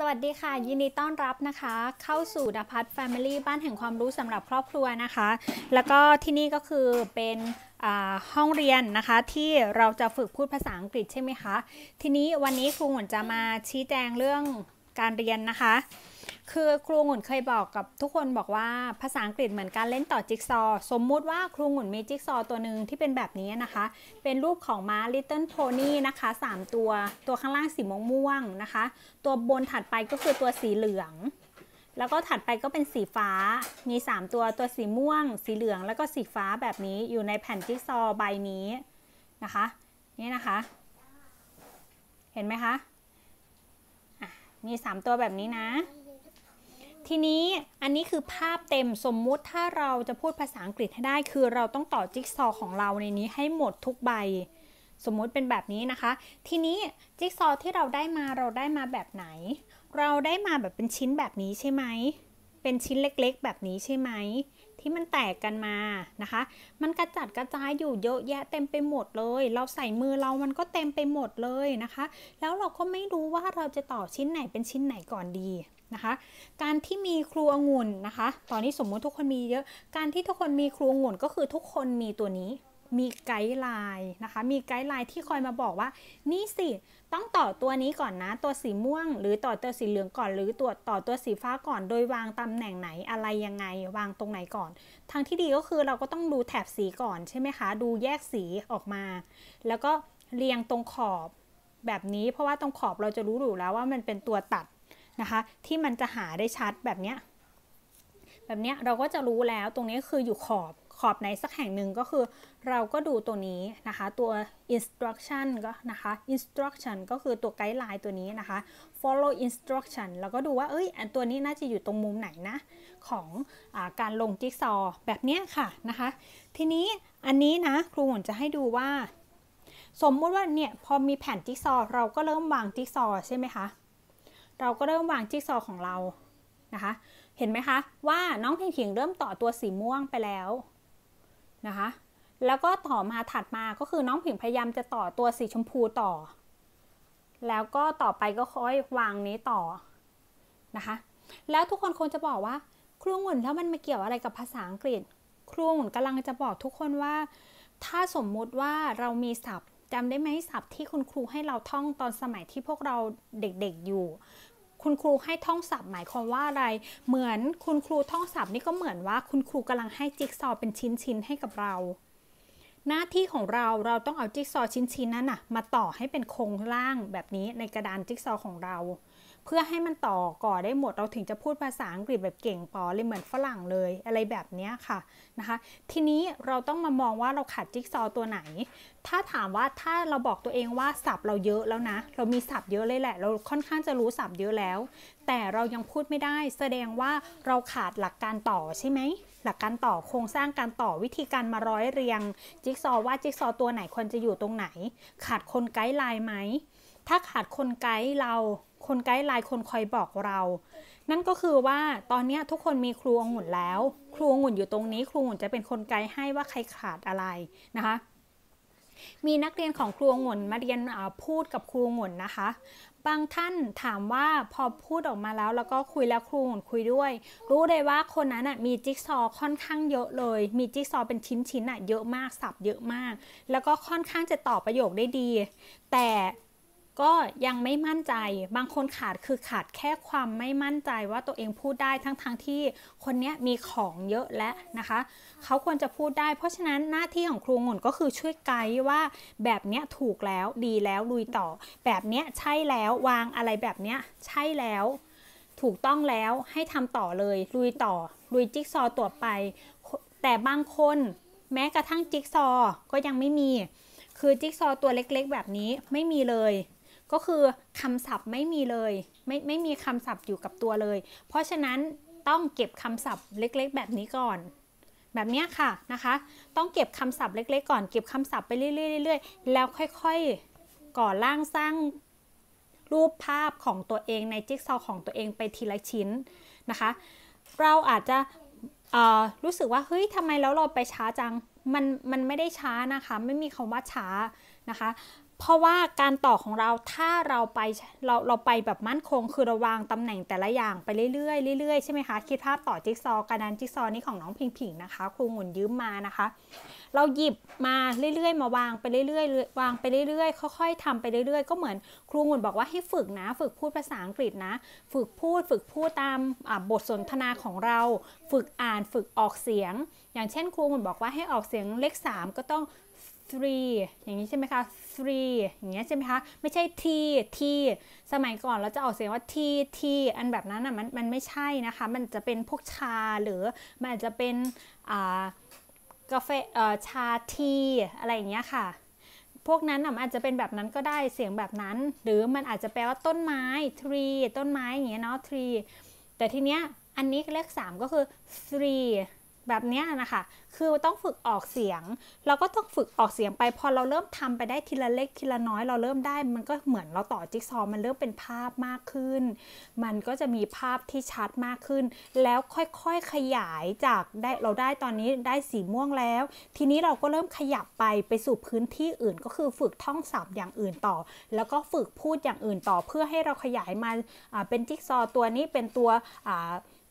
สวัสดีค่ะ ยินดีต้อนรับนะคะ เข้าสู่ดพัทแฟมิลี่บ้านแห่งความรู้สำหรับครอบครัวนะคะ แล้วก็ที่นี่ก็คือเป็นห้องเรียนนะคะที่เราจะฝึกพูดภาษาอังกฤษใช่ไหมคะ ทีนี้วันนี้ครูหวนจะมาชี้แจงเรื่องการเรียนนะคะ คือครูหงุ่นเคยบอกกับทุกคนบอกว่าภาษาอังกฤษเหมือนการเล่นต่อจิ๊กซอสมมุติว่าครูหงุ่นมีจิ๊กซอตัวหนึ่งที่เป็นแบบนี้นะคะ เป็นรูปของม้า Little Pony นะคะ 3 ตัวตัวข้างล่างสีม่วงๆนะคะ ตัวบนถัดไปก็คือตัวสีเหลือง แล้วก็ถัดไปก็เป็นสีฟ้ามี 3 ตัวตัวสีม่วง สีเหลืองแล้วก็สีฟ้าแบบนี้อยู่ในแผ่นจิ๊กซอใบนี้นะคะนี่นะคะ เห็นไหมคะมี 3 ตัวแบบนี้นะ ทีนี้อันนี้คือภาพเต็มสมมุติถ้าเราจะพูดภาษาอังกฤษให้ได้ คือเราต้องต่อจิ๊กซอของเราในนี้ให้หมดทุกใบ สมมุติเป็นแบบนี้นะคะ ทีนี้จิ๊กซอที่เราได้มาเราได้มาแบบไหน เราได้มาแบบเป็นชิ้นแบบนี้ใช่ไหมเป็นชิ้นเล็กๆ แบบนี้ใช่ไหม ที่มันแตกกันมานะคะ มันกระจัดกระจายอยู่เยอะแยะเต็มไปหมดเลย เราใส่มือเรามันก็เต็มไปหมดเลยนะคะ แล้วเราก็ไม่รู้ว่าเราจะต่อชิ้นไหนเป็นชิ้นไหนก่อนดีนะคะ การที่มีครูองุ่นนะคะ ตอนนี้สมมติทุกคนมีเยอะ การที่ทุกคนมีครูองุ่นก็คือทุกคนมีตัวนี้ มีไกด์ไลน์นะคะ มีไกด์ไลน์ที่คอยมาบอกว่า นี่สิต้องต่อตัวนี้ก่อนนะ ตัวสีม่วง หรือต่อตัวสีเหลืองก่อน หรือตัวต่อตัวสีฟ้าก่อน โดยวางตำแหน่งไหนอะไรยังไง วางตรงไหนก่อน ทางที่ดีก็คือเราก็ต้องดูแถบสีก่อนใช่ไหมคะ ดูแยกสีออกมา แล้วก็เรียงตรงขอบแบบนี้ เพราะว่าตรงขอบเราจะรู้อยู่แล้วว่ามันเป็นตัวตัดนะคะ ที่มันจะหาได้ชัดแบบเนี้ยแบบเนี้ยเราก็จะรู้แล้วตรงนี้คืออยู่ขอบ ขอบไหนสักแห่งหนึ่งก็คือ เราก็ดูตัวนี้นะคะ ตัว instruction ก็นะคะ instruction ก็คือตัวไกด์ไลน์ตัวนี้นะคะ follow instruction แล้วก็ดูว่าเอ้ยอันตัวนี้น่าจะอยู่ตรงมุมไหนนะ ของอการลงจิ๊กซอแบบนี้ค่ะนะคะ ทีนี้อันนี้นะครูหวนจะให้ดูว่า สมมติว่าเนี่ยพอมีแผ่นจิ๊กซอเราก็เริ่มวางจิ๊กซอใช่ไหมคะเราก็เริ่มวางจิ๊กซอของเรานะคะ เห็นไหมคะ ว่าน้องพิงพิงเริ่มต่อตัวสีม่วงไปแล้ว นะคะ แล้วก็ต่อมาถัดมาก็คือน้องผิงพยายามจะต่อตัวสีชมพูต่อ แล้วก็ต่อไปก็ค่อยวางนี้ต่อนะคะ แล้วทุกคนคงจะบอกว่าครูหมุนแล้วมันมาเกี่ยวอะไรกับภาษาอังกฤษ ครูหมุนกำลังจะบอกทุกคนว่า ถ้าสมมุติว่าเรามีศัพท์จำได้ไหมศัพท์ที่คุณครูให้เราท่องตอนสมัยที่พวกเราเด็กๆอยู่ คุณครูให้ท่องศัพท์หมายความว่าอะไร เหมือนคุณครูท่องศัพท์นี่ก็เหมือนว่าคุณครูกำลังให้จิ๊กซอเป็นชิ้นๆให้กับเรา หน้าที่ของเราเราต้องเอาจิ๊กซอชิ้นๆนั้นนะมาต่อให้เป็นโครงล่างแบบนี้ในกระดานจิ๊กซอของเรา เพื่อให้มันต่อก่อได้หมดเราถึงจะพูดภาษาอังกฤษแบบเก่งปอเลยเหมือนฝรั่งเลยอะไรแบบนี้ค่ะนะคะ ทีนี้เราต้องมามองว่าเราขาดจิ๊กซอตัวไหน ถ้าถามว่าถ้าเราบอกตัวเองว่าศัพท์เราเยอะแล้วนะ เรามีศัพท์เยอะเลยแหละ เราค่อนข้างจะรู้ศัพท์เยอะแล้ว แต่เรายังพูดไม่ได้ แสดงว่าเราขาดหลักการต่อใช่ไหมหลักการต่อโครงสร้างการต่อวิธีการมาร้อยเรียง จิ๊กซอว่าจิ๊กซอตัวไหนควรจะอยู่ตรงไหน ขาดคนไกด์ไลน์ไหม ถ้าขาดคนไกด์เรา คนไกด์ไลน์คนคอยบอกเรา นั่นก็คือว่าตอนนี้ทุกคนมีครูองุ่นแล้ว ครูองุ่นอยู่ตรงนี้ ครูองุ่นจะเป็นคนไกด์ให้ว่าใครขาดอะไรนะคะ มีนักเรียนของครูองุ่นมาเรียนพูดกับครูองุ่นนะคะ บางท่านถามว่าพอพูดออกมาแล้ว แล้วก็คุยแล้วครูองุ่นคุยด้วย รู้เลยว่าคนนั้นมีจิ๊กซอค่อนข้างเยอะเลย มีจิ๊กซอเป็นชิ้นๆอะเยอะมากสับเยอะมาก แล้วก็ค่อนข้างจะตอบประโยคได้ดี แต่ ก็ยังไม่มั่นใจ บางคนขาดคือขาดแค่ความไม่มั่นใจว่าตัวเองพูดได้ทั้งๆทที่คนนี้มีของเยอะและนะคะ เขาควรจะพูดได้ เพราะฉะนั้นหน้าที่ของครูงุ่นก็คือช่วยไกด์ว่าแบบนี้ถูกแล้วดีแล้วลุยต่อ แบบนี้ใช่แล้ววางอะไรแบบนี้ใช่แล้วถูกต้องแล้วให้ทำต่อเลยลุยต่อลุยจิ๊กซอตัวไป แต่บางคนแม้กระทั่งจิ๊กซอก็ยังไม่มี คือจิ๊กซอตัวเล็กๆ แบบนี้ไม่มีเลย ก็คือคำศัพท์ไม่มีเลย ไม่ไม่มีคำศัพท์อยู่กับตัวเลย เพราะฉะนั้นต้องเก็บคำศัพท์เล็กๆ แบบนี้ก่อน แบบนี้ค่ะนะคะ ต้องเก็บคำศัพท์เล็ก ๆ ก่อน เก็บคำศัพท์ไปเรื่อยๆแล้วค่อยๆ ก่อร่างสร้างรูปภาพของตัวเองในจิ๊กซอของตัวเองไปทีละชิ้นนะคะ เราอาจจะรู้สึกว่าเฮ้ยทำไมแล้วเราไปช้าจัง มันมันไม่ได้ช้านะคะ ไม่มีคำว่าช้านะคะ เพราะว่าการต่อของเราถ้าเราไปเราเราไปแบบมั่นคง คือราวางตำแหน่งแต่ละอย่างไปเรื่อยๆเรื่อยๆใช่ไหมคะคิดภาพต่อจิ๊กซอว์กระดานจิ๊กซอว์นี้ของน้องพิงผิงนะคะ ครูหมุนยืมมานะคะ เราหยิบมาเรื่อยๆ มาวางไปเรื่อยๆวางไปเรื่อยๆค่อยๆทำไปเรื่อยๆ ก็เหมือนครูหมุนบอกว่าให้ฝึกนะ ฝึกพูดภาษาอังกฤษนะ ฝึกพูดฝึกพูดตามบทสนทนาของเรา ฝึกอ่านฝึกออกเสียง อย่างเช่น ครูหมุนบอกว่าให้ออกเสียงเลข3ก็ต้อง three อย่างนี้ใช่ไหมคะ three อย่างเงี้ยใช่ไหมคะ ไม่ใช่ t t สมัยก่อนเราจะออกเสียงว่า t t อันแบบนั้นอะมันมันไม่ใช่นะคะ มันจะเป็นพวกชาหรือมันอาจจะเป็นอ่ากาแฟชาทีอะไรอย่างเงี้ยค่ะ พวกนั้นอาจจะเป็นแบบนั้นก็ได้เสียงแบบนั้น หรือมันอาจจะแปลว่าต้นไม้ tree ต้นไม้อย่างเงี้ยเนาะ tree แต่ทีเนี้ยอันนี้เลข3ก็คือ three แบบนี้นะคะ คือต้องฝึกออกเสียง เราก็ต้องฝึกออกเสียงไป พอเราเริ่มทำไปได้ทีละเล็กทีละน้อย เราเริ่มได้ มันก็เหมือนเราต่อจิ๊กซอว์มันเริ่มเป็นภาพมากขึ้น มันก็จะมีภาพที่ชัดมากขึ้น แล้วค่อยๆขยายจากได้เราได้ตอนนี้ได้สีม่วงแล้ว ทีนี้เราก็เริ่มขยับไปไปสู่พื้นที่อื่น ก็คือฝึกท่องศัพท์อย่างอื่นต่อ แล้วก็ฝึกพูดอย่างอื่นต่อ เพื่อให้เราขยายมาเป็นจิ๊กซอว์ตัวนี้เป็นตัว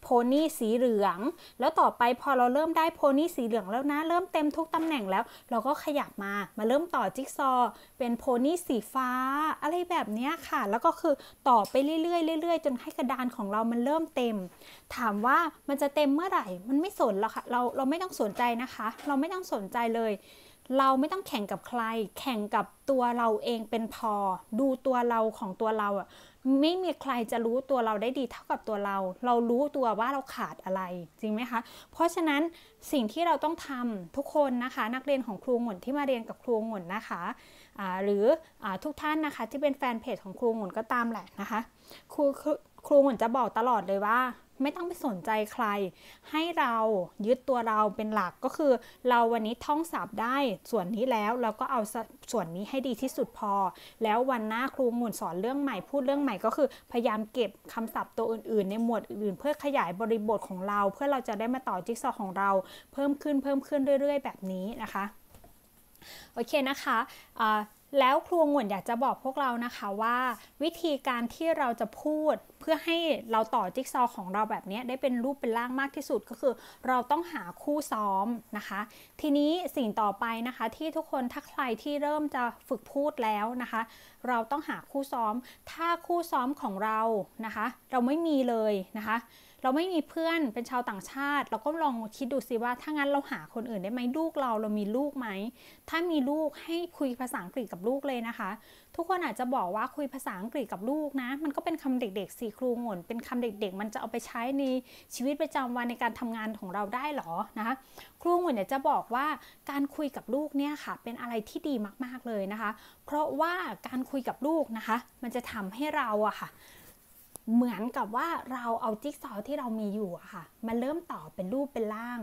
โพนี่สีเหลือง แล้วต่อไปพอเราเริ่มได้โพนี่สีเหลืองแล้วนะ เริ่มเต็มทุกตำแหน่งแล้ว เราก็ขยับมา มาเริ่มต่อจิ๊กซอ เป็นโพนี่สีฟ้า อะไรแบบนี้ค่ะ แล้วก็คือต่อไปเรื่อยๆเรื่อยๆ จนให้กระดานของเรามันเริ่มเต็ม ถามว่ามันจะเต็มเมื่อไหร่ มันไม่สนหรอกค่ะ เราเราไม่ต้องสนใจนะคะ เราไม่ต้องสนใจเลย เราไม่ต้องแข่งกับใคร แข่งกับตัวเราเองเป็นพอ ดูตัวเราของตัวเราอะไม่มีใครจะรู้ตัวเราได้ดีเท่ากับตัวเรา เรารู้ตัวว่าเราขาดอะไร จริงไหมคะ เพราะฉะนั้นสิ่งที่เราต้องทำทุกคนนะคะ นักเรียนของครูหมุนที่มาเรียนกับครูหมุนนะคะะหรืออทุกท่านนะคะที่เป็นแฟนเพจของครูหมุนก็ตามแหละนะคะ ครูครูหมุนจะบอกตลอดเลยว่า ไม่ต้องไปสนใจใคร ให้เรายึดตัวเราเป็นหลักก็คือ เราวันนี้ท่องศัพท์ได้ส่วนนี้แล้วเราก็เอาส่วนนี้ให้ดีที่สุดพอ แล้ววันหน้าครูหมุนสอนเรื่องใหม่พูดเรื่องใหม่ก็คือ พยายามเก็บคำศัพท์ตัวอื่นๆ ในหมวดอื่นเพื่อขยายบริบทของเรา เพื่อเราจะได้มาต่อจิ๊กซอของเราเพิ่มขึ้นเพิ่มขึ้นเรื่อย ๆ แบบนี้นะคะโอเคนะคะ แล้วครูงวนอยากจะบอกพวกเรานะคะว่า วิธีการที่เราจะพูดเพื่อให้เราต่อจิ๊กซอว์ของเราแบบนี้ได้เป็นรูปเป็นร่างมากที่สุดก็คือ เราต้องหาคู่ซ้อมนะคะ ทีนี้สิ่งต่อไปนะคะ ที่ทุกคนถ้าใครที่เริ่มจะฝึกพูดแล้วนะคะ เราต้องหาคู่ซ้อม ถ้าคู่ซ้อมของเรานะคะ เราไม่มีเลยนะคะเราไม่มีเพื่อนเป็นชาวต่างชาติ เราก็ลองคิดดูสิว่าถ้างั้นเราหาคนอื่นได้ไหมลูกเราเรามีลูกไหม ถ้ามีลูกให้คุยภาษาอังกฤษกับลูกเลยนะคะ ทุกคนอาจจะบอกว่าคุยภาษาอังกฤษกับลูกนะ มันก็เป็นคำเด็กๆสี่ครูงนเป็นคำเด็กๆ มันจะเอาไปใช้ในชีวิตประจำวันในการทำงานของเราได้หรอนะคะครูงนเนี่ยจะบอกว่าการคุยกับลูกเนี่ยค่ะ เป็นอะไรที่ดีมากๆเลยนะคะ เพราะว่าการคุยกับลูกนะคะ มันจะทำให้เราอะค่ะ เหมือนกับว่าเราเอาจิ๊กซอว์ที่เรามีอยู่อะค่ะมาเริ่มต่อเป็นรูปเป็นร่าง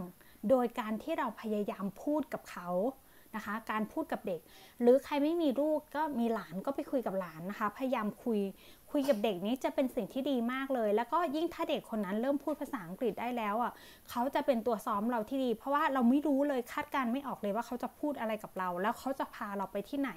โดยการที่เราพยายามพูดกับเขานะคะ การพูดกับเด็ก หรือใครไม่มีลูกก็มีหลานก็ไปคุยกับหลานนะคะ พยายามคุย คุยกับเด็กนี้จะเป็นสิ่งที่ดีมากเลย แล้วก็ยิ่งถ้าเด็กคนนั้นเริ่มพูดภาษาอังกฤษได้แล้วอะเขาจะเป็นตัวซ้อมเราที่ดี เพราะว่าเราไม่รู้เลยคาดการไม่ออกเลยว่าเขาจะพูดอะไรกับเรา แล้วเขาจะพาเราไปที่ไหน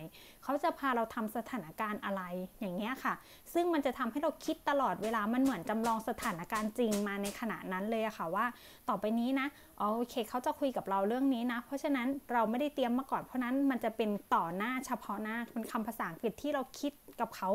เขาจะพาเราทำสถานการณ์อะไรอย่างเงี้ยค่ะ ซึ่งมันจะทำให้เราคิดตลอดเวลามันเหมือนจำลองสถานการณ์จริงมาในขณะนั้นเลยอะค่ะว่า ต่อไปนี้นะโอเคเขาจะคุยกับเราเรื่องนี้นะ เพราะฉะนั้นเราไม่ได้เตรียมมาก่อนเพราะนั้นมันจะเป็นต่อหน้าเฉพาะหน้าเป็นคำภาษาอังกฤษที่เราคิดกับเขา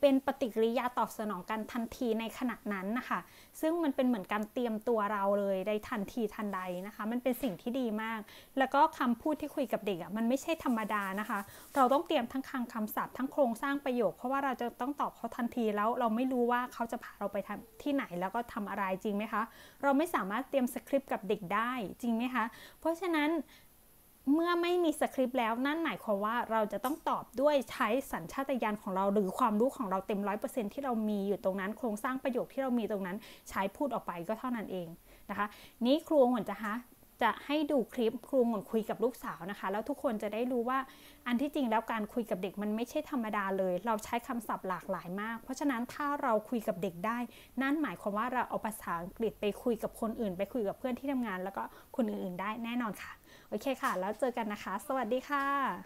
เป็นปฏิกิริยาตอบสนองกันทันทีในขณะนั้นนะคะ ซึ่งมันเป็นเหมือนการเตรียมตัวเราเลยได้ทันทีทันใดนะคะ มันเป็นสิ่งที่ดีมาก แล้วก็คำพูดที่คุยกับเด็กอะ่ะมันไม่ใช่ธรรมดานะคะ เราต้องเตรียมทั้งคำคำศัพท์ทั้งโครงสร้างประโยค เพราะว่าเราจะต้องตอบเขาทันทีแล้วเราไม่รู้ว่าเขาจะพาเราไปทที่ไหนแล้วก็ทำอะไรจริงไหมคะ เราไม่สามารถเตรียมสคริปต์กับเด็กได้จริงไหมคะ เพราะฉะนั้น เมื่อไม่มีสคริปต์แล้วนั่นหมายความว่าเราจะต้องตอบด้วยใช้สัญชาตญาณของเรา หรือความรู้ของเราเต็มร้อยเปอร์เซ็นที่เรามีอยู่ตรงนั้น โครงสร้างประโยคที่เรามีตรงนั้น ใช้พูดออกไปก็เท่านั้นเองนะคะ นี้ครูหวนจะฮะ จะให้ดูคลิปครูหมุนคุยกับลูกสาวนะคะ แล้วทุกคนจะได้รู้ว่าอันที่จริงแล้วการคุยกับเด็กมันไม่ใช่ธรรมดาเลย เราใช้คำศัพท์หลากหลายมาก เพราะฉะนั้นถ้าเราคุยกับเด็กได้ นั่นหมายความว่าเราเอาภาษาอังกฤษไปคุยกับคนอื่น ไปคุยกับเพื่อนที่ทำงาน แล้วก็คนอื่นๆได้แน่นอนค่ะโอเคค่ะ แล้วเจอกันนะคะ สวัสดีค่ะ